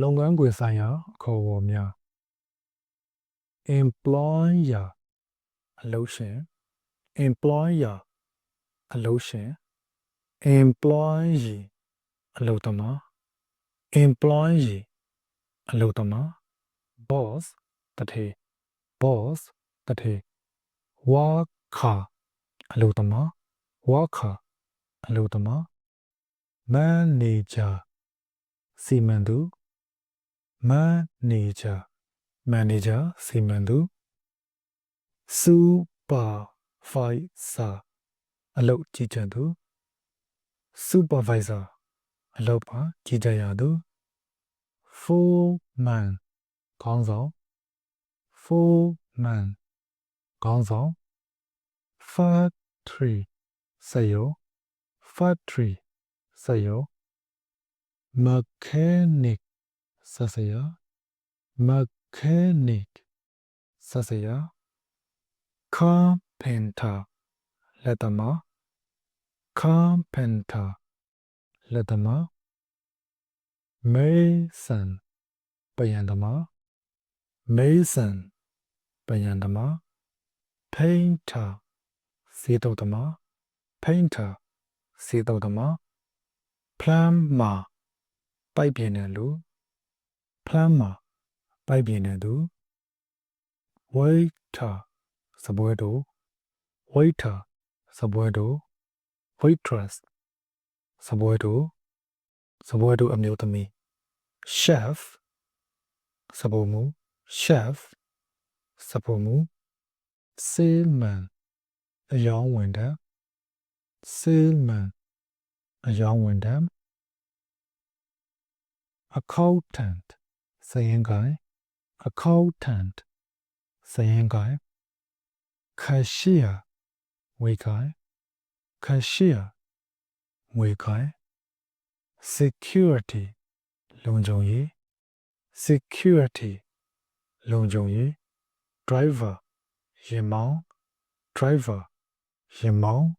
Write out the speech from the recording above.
လုပ်ငန်းခွင်ဆိုင်ရာအခေါ်အဝေါ်များ employer အလုပ်ရှင် employer အလုပ်ရှင် employee အလုပ်သမား employee အလုပ်သမား boss တထေ boss တထေ worker အလုပ်သမား worker အလုပ်သမား manager စီမံသူ manager manager စီမံသူ supervisor အလုပ်ကြီးကြပ်သူ supervisor အလုပ်ပါကြီးကြပ်ရသူ foreman ခေါင်းဆောင် foreman ခေါင်းဆောင် factory စက်ရုံ factory စက်ရုံ mechanic ဆက်စရာ mechanic ဆက်စ ရာ carpenter လက်သမား carpenter လက်သမား mason ပယံသမား mason ပယံသမား painter စေတုပ်သမား painter စေတုပ်သမား plumber ပိုက်ပြင်တဲ့လူ plumber ပိုက်ပြင်တဲ့သူ waiter စပွဲတော် waiter စပွဲတော် waitress စပွဲတော်စပွဲတော်အမျိုးသမီး chef စပုံမူ chef စပုံမူ salesman အယောင်းဝန်ထမ်း salesman အယောင်းဝန်ထမ်း accountant Sayên accountant. Sayên khái, cashier. We 이 cashier. We khái, security. Luôn security. Luôn driver. 예망 driver. 예망